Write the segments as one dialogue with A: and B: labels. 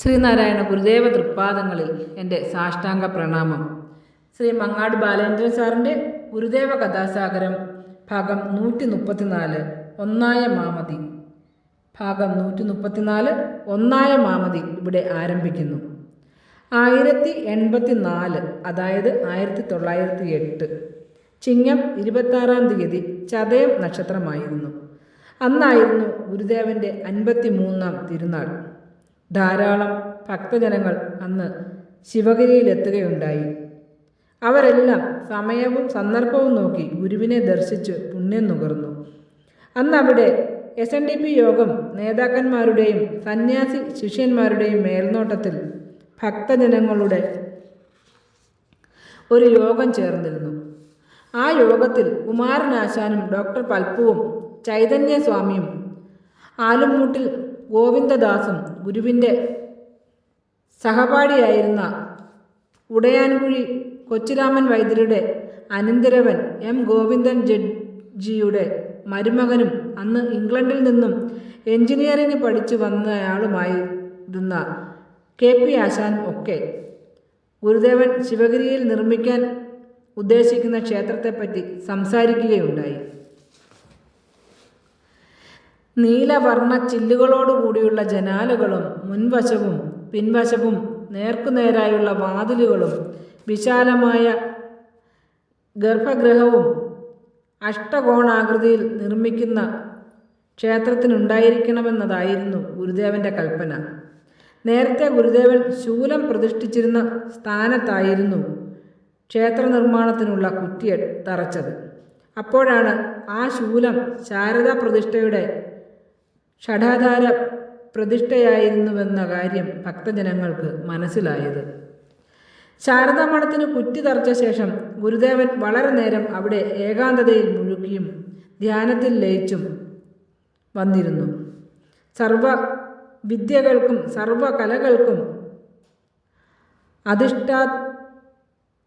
A: ശ്രീനാരായണ ഗുരുദേവ തൃപ്പാദങ്ങളിൽ എന്റെ സാഷ്ടാംഗ പ്രണാമം. ശ്രീ മങ്ങാട് ബാലേന്ദ്രൻ സാറിന്റെ ഗുരുദേവ കഥാസാഗരം ഭാഗം നൂറ്റി മുപ്പത്തിനാല് ഒന്നായ മാമതി. ഭാഗം നൂറ്റി മുപ്പത്തിനാല് ഒന്നായ മാമതി ഇവിടെ ആരംഭിക്കുന്നു. ആയിരത്തി എൺപത്തി നാല് അതായത് ആയിരത്തി തൊള്ളായിരത്തി എട്ട് ചിങ്ങം ഇരുപത്താറാം തീയതി ചതയം നക്ഷത്രമായിരുന്നു. അന്നായിരുന്നു ഗുരുദേവന്റെ അൻപത്തി മൂന്നാം തിരുനാൾ. ധാരാളം ഭക്തജനങ്ങൾ അന്ന് ശിവഗിരിയിലെത്തുകയുണ്ടായി. അവരെല്ലാം സമയവും സന്ദർഭവും നോക്കി ഗുരുവിനെ ദർശിച്ച് പുണ്യം നുകർന്നു. അന്നവിടെ എസ് എൻ ഡി പി യോഗം നേതാക്കന്മാരുടെയും സന്യാസി ശിഷ്യന്മാരുടെയും മേൽനോട്ടത്തിൽ ഭക്തജനങ്ങളുടെ ഒരു യോഗം ചേർന്നിരുന്നു. ആ യോഗത്തിൽ കുമാരനാശാനും ഡോക്ടർ പൽപ്പുവും ചൈതന്യസ്വാമിയും ആലുമൂട്ടിൽ ഗോവിന്ദദാസും ഗുരുവിന്റെ സഹപാഠിയായിരുന്ന ഉടയാൻകുഴി കൊച്ചിരാമൻ വൈദ്യരുടെ അനന്തരവൻ എം ഗോവിന്ദൻ ജഡ്ജിയുടെ മരുമകനും അന്ന് ഇംഗ്ലണ്ടിൽ നിന്നും എഞ്ചിനീയറിംഗ് പഠിച്ചു വന്നയാളുമായിരുന്ന കെ പി ആശാൻ ഒക്കെ ഗുരുദേവൻ ശിവഗിരിയിൽ നിർമ്മിക്കാൻ ഉദ്ദേശിക്കുന്ന ക്ഷേത്രത്തെപ്പറ്റി സംസാരിക്കുകയുണ്ടായി. നീലവർണ ചില്ലുകളോടുകൂടിയുള്ള ജനാലുകളും മുൻവശവും പിൻവശവും നേർക്കുനേരായുള്ള വാതിലുകളും വിശാലമായ ഗർഭഗൃഹവും അഷ്ടകോണാകൃതിയിൽ നിർമ്മിക്കുന്ന ക്ഷേത്രത്തിനുണ്ടായിരിക്കണമെന്നതായിരുന്നു ഗുരുദേവന്റെ കൽപ്പന. നേരത്തെ ഗുരുദേവൻ ശൂലം പ്രതിഷ്ഠിച്ചിരുന്ന സ്ഥാനത്തായിരുന്നു ക്ഷേത്ര നിർമ്മാണത്തിനുള്ള കുറ്റി തറച്ചത്. അപ്പോഴാണ് ആ ശൂലം ശാരദാ പ്രതിഷ്ഠയുടെ ഷഠാധാര പ്രതിഷ്ഠയായിരുന്നുവെന്ന കാര്യം ഭക്തജനങ്ങൾക്ക് മനസ്സിലായത്. ശാരദാമഠത്തിന് കുറ്റി തറച്ച ശേഷം ഗുരുദേവൻ വളരെ നേരം അവിടെ ഏകാന്തതയിൽ മുഴുകിയും ധ്യാനത്തിൽ ലയിച്ചും വന്നിരുന്നു. സർവ വിദ്യകൾക്കും സർവ കലകൾക്കും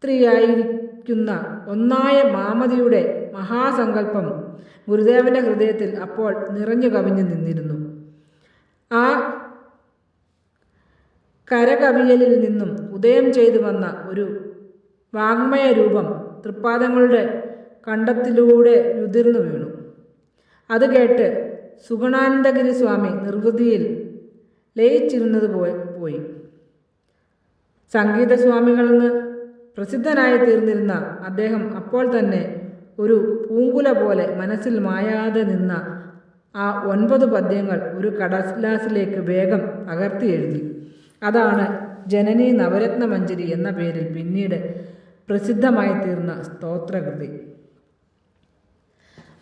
A: അധിഷ്ഠാത്രിയായിരിക്കുന്ന ഒന്നായ മാമതിയുടെ മഹാസങ്കല്പം ഗുരുദേവന്റെ ഹൃദയത്തിൽ അപ്പോൾ നിറഞ്ഞു കവിഞ്ഞു നിന്നിരുന്നു. ആ കരകവിയലിൽ നിന്നും ഉദയം ചെയ്തു വന്ന ഒരു വാങ്മയ രൂപം തൃപ്പാദങ്ങളുടെ കണ്ടത്തിലൂടെ ഉതിർന്നു വീണു. അത് കേട്ട് സുഗുണാനന്ദഗിരി സ്വാമി നിർവൃതിയിൽ ലയിച്ചിരുന്നത് പോയി. സംഗീതസ്വാമികളെന്ന് പ്രസിദ്ധനായി തീർന്നിരുന്ന അദ്ദേഹം അപ്പോൾ തന്നെ ഒരു പൂങ്കുല പോലെ മനസ്സിൽ മായാതെ നിന്ന ആ ഒൻപത് പദ്യങ്ങൾ ഒരു കടലാസിലേക്ക് വേഗം പകർത്തി എഴുതി. അതാണ് ജനനി നവരത്നമഞ്ജരി എന്ന പേരിൽ പിന്നീട് പ്രസിദ്ധമായി തീർന്ന സ്തോത്രകൃതി.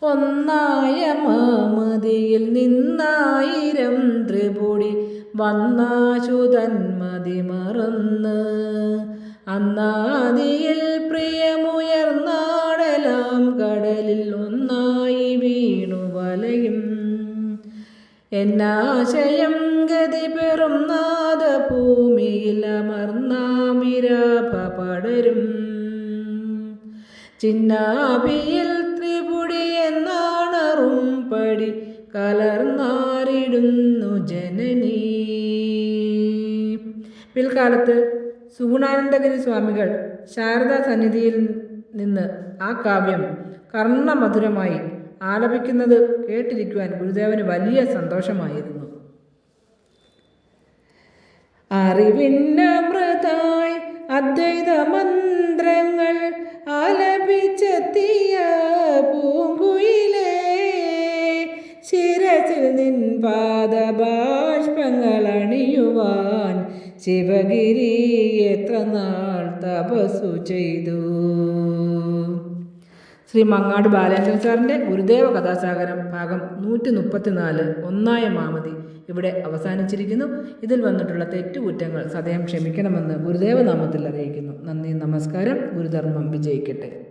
A: ഒന്നായ മാമതിയിൽ നിന്നായിരം ത്രിപുടി വന്നാശുതന്മതി മറന്ന് അന്നാദിയിൽ പ്രിയമുയർന്നാടലാം കടലിൽ ഒന്നായി വീണു വലയും. എന്നാശയം ഗതി പെറും നാദഭൂമിയിൽ അമർന്നാമിരാഭ പടരും. ചിന്നാഭിയിൽ ത്രിപുടി എന്നാണറും പടി കലർന്നാറിടുന്നു ജനനീ. പിൽക്കാലത്ത് സുഗുണാനന്ദഗിരി സ്വാമികൾ ശാരദാ സന്നിധിയിൽ നിന്ന് ആ കാവ്യം കർണമധുരമായി ആലപിക്കുന്നത് കേട്ടിരിക്കുവാൻ ഗുരുദേവന് വലിയ സന്തോഷമായിരുന്നു. അറിവിന്നമൃതായി അദ്വൈത മന്ത്രങ്ങൾ ആലപിച്ചെത്തിയ പൂങ്കുയിലേ ശിരസിൽ നിൻ പാദബാഷ്പങ്ങൾ അണിയുവാൻ ശിവഗിരി എത്ര നാൾ തപസ്സു ചെയ്തു? ശ്രീ മങ്ങാട് ബാലേന്ദ്രൻ സാറിന്റെ ഗുരുദേവ കഥാസാഗരം ഭാഗം നൂറ്റി മുപ്പത്തിനാല് ഒന്നായ മാമതി ഇവിടെ അവസാനിച്ചിരിക്കുന്നു. ഇതിൽ വന്നിട്ടുള്ള തെറ്റുകുറ്റങ്ങൾ സദയം ക്ഷമിക്കണമെന്ന് ഗുരുദേവ നാമത്തിൽ അറിയിക്കുന്നു. നന്ദി നമസ്കാരം. ഗുരുധർമ്മം വിജയിക്കട്ടെ.